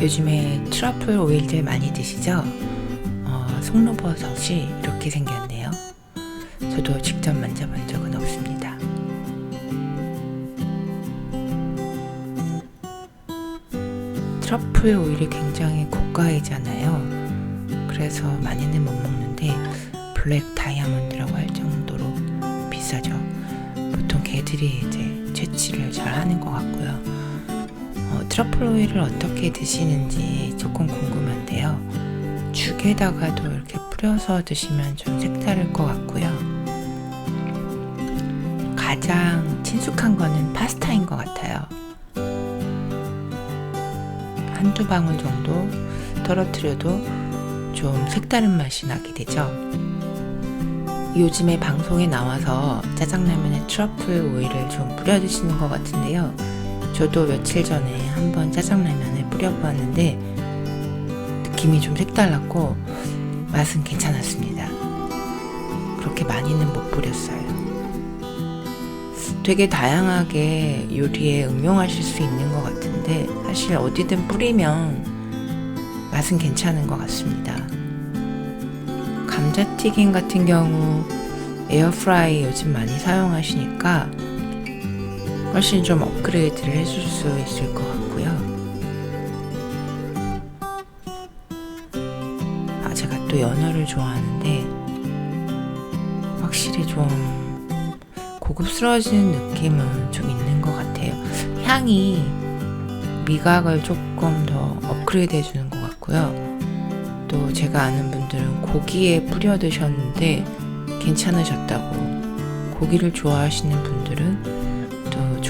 요즘에 트러플 오일들 많이 드시죠? 어, 송로버섯이 이렇게 생겼네요. 저도 직접 만져본 적은 없습니다. 트러플 오일이 굉장히 고가이잖아요. 그래서 많이는 못 먹는데 블랙 다이아몬드라고 할 정도로 비싸죠. 보통 개들이 이제 채취를 잘 하는 것 같고요. 어, 트러플 오일을 어떻게 드시는지 조금 궁금한데요. 죽에다가도 이렇게 뿌려서 드시면 좀 색다를 것 같고요. 가장 친숙한 거는 파스타인 것 같아요. 한두 방울 정도 떨어뜨려도 좀 색다른 맛이 나게 되죠. 요즘에 방송에 나와서 짜장라면에 트러플 오일을 좀 뿌려 드시는 것 같은데요. 저도 며칠 전에 한번 짜장라면에 뿌려보았는데 느낌이 좀 색달랐고 맛은 괜찮았습니다. 그렇게 많이는 못 뿌렸어요. 되게 다양하게 요리에 응용하실 수 있는 것 같은데 사실 어디든 뿌리면 맛은 괜찮은 것 같습니다. 감자튀김 같은 경우 에어프라이 요즘 많이 사용하시니까 훨씬 좀 업그레이드를 해줄 수 있을 것 같고요. 아, 제가 또 연어를 좋아하는데 확실히 좀 고급스러워지는 느낌은 좀 있는 것 같아요. 향이 미각을 조금 더 업그레이드 해주는 것 같고요. 또 제가 아는 분들은 고기에 뿌려 드셨는데 괜찮으셨다고 고기를 좋아하시는 분들은 또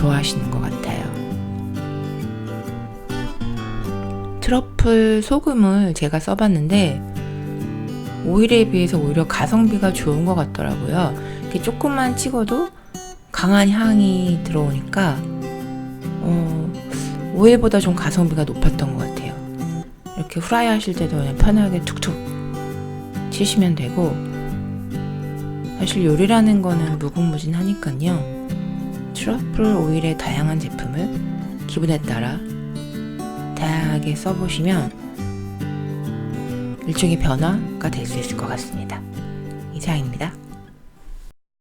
좋아하시는 것 같아요. 트러플 소금을 제가 써봤는데 오일에 비해서 오히려 가성비가 좋은 것 같더라고요. 이렇게 조금만 찍어도 강한 향이 들어오니까 어, 오일보다 좀 가성비가 높았던 것 같아요. 이렇게 후라이 하실 때도 그냥 편하게 툭툭 치시면 되고 사실 요리라는 거는 무궁무진하니까요. 트러플 오일의 다양한 제품을 기분에 따라 다양하게 써보시면 일종의 변화가 될 수 있을 것 같습니다. 이상입니다.